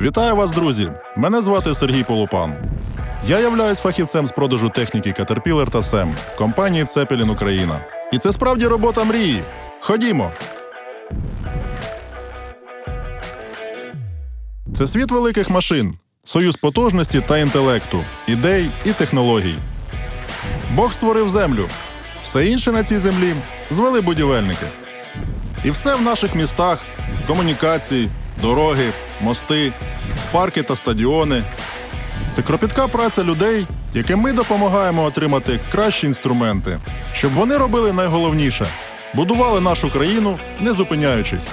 Вітаю вас, друзі! Мене звати Сергій Полупан. Я являюсь фахівцем з продажу техніки Caterpillar та SEM компанії Цепелін Україна. І це справді робота мрії. Ходімо. Це світ великих машин, союз потужності та інтелекту, ідей і технологій. Бог створив землю. Все інше на цій землі звели будівельники. І все в наших містах: комунікації, дороги, мости, парки та стадіони. Це кропітка праця людей, яким ми допомагаємо отримати кращі інструменти, щоб вони робили найголовніше будували нашу країну, не зупиняючись.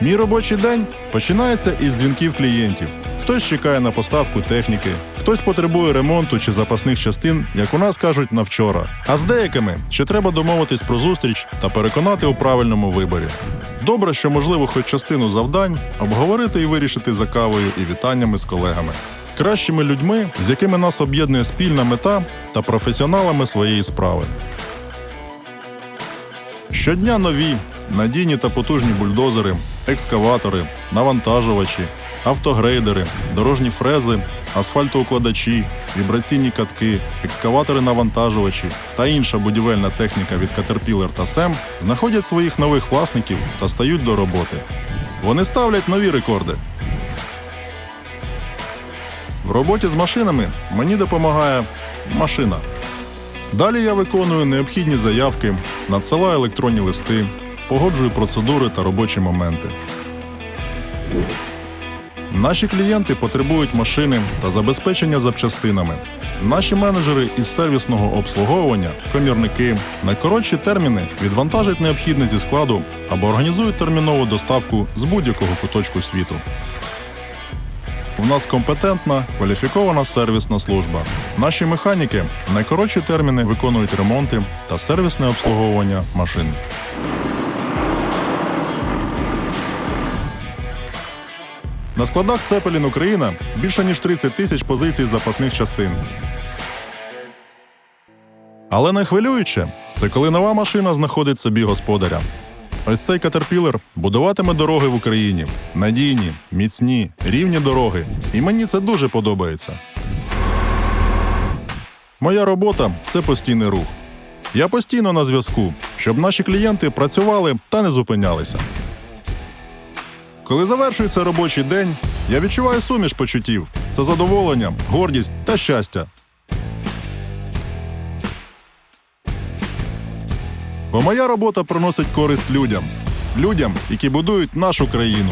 Мій робочий день починається із дзвінків клієнтів. Хтось чекає на поставку техніки, хтось потребує ремонту чи запасних частин, як у нас кажуть, на вчора. А з деякими ще треба домовитись про зустріч та переконати у правильному виборі. Добре, що можливо хоч частину завдань обговорити і вирішити за кавою і вітаннями з колегами. Кращими людьми, з якими нас об'єднує спільна мета та професіоналами своєї справи. Щодня нові, надійні та потужні бульдозери, екскаватори, навантажувачі, автогрейдери, дорожні фрези, асфальтоукладачі, вібраційні катки, екскаватори-навантажувачі та інша будівельна техніка від Caterpillar та SEM знаходять своїх нових власників та стають до роботи. Вони ставлять нові рекорди. В роботі з машинами мені допомагає машина. Далі я виконую необхідні заявки, надсилаю електронні листи, погоджую процедури та робочі моменти. Наші клієнти потребують машини та забезпечення запчастинами. Наші менеджери із сервісного обслуговування, комірники, найкоротші терміни відвантажать необхідне зі складу або організують термінову доставку з будь-якого куточку світу. У нас компетентна, кваліфікована сервісна служба. Наші механіки в найкоротші терміни виконують ремонти та сервісне обслуговування машин. На складах Цепелін Україна більше ніж 30 тисяч позицій запасних частин. Але найхвилююче це коли нова машина знаходить собі господаря. Ось цей катерпілер будуватиме дороги в Україні. Надійні, міцні, рівні дороги. І мені це дуже подобається. Моя робота це постійний рух. Я постійно на зв'язку, щоб наші клієнти працювали та не зупинялися. Коли завершується робочий день, я відчуваю суміш почуттів. Це задоволення, гордість та щастя. Бо моя робота приносить користь людям, людям, які будують нашу країну.